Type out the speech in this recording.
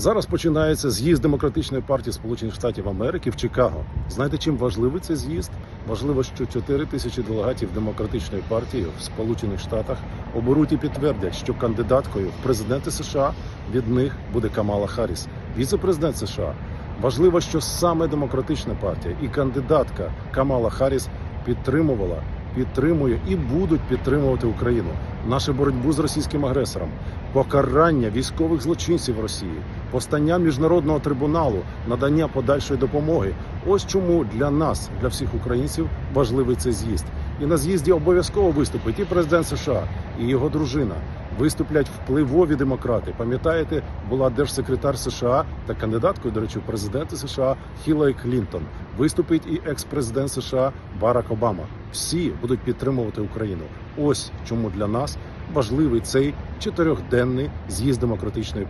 Зараз починається з'їзд демократичної партії Сполучених Штатів Америки в Чикаго. Знаєте, чим важливий цей з'їзд? Важливо, що 4 тисячі делегатів демократичної партії в Сполучених Штатах оберуть і підтвердять, що кандидаткою в президенти США від них буде Камала Харріс, віце-президент США. Важливо, що саме демократична партія і кандидатка Камала Харріс підтримувала, підтримує і будуть підтримувати Україну, нашу боротьбу з російським агресором, покарання військових злочинців Росії, постання міжнародного трибуналу, надання подальшої допомоги. Ось чому для нас, для всіх українців, важливий цей з'їзд. І на з'їзді обов'язково виступить і президент США, і його дружина. Виступлять впливові демократи. Пам'ятаєте, була держсекретар США та кандидаткою, до речі, в президенти США Хіларі Клінтон. Виступить і екс-президент США Барак Обама. Всі будуть підтримувати Україну. Ось чому для нас важливий цей чотирьохденний з'їзд демократичної партії.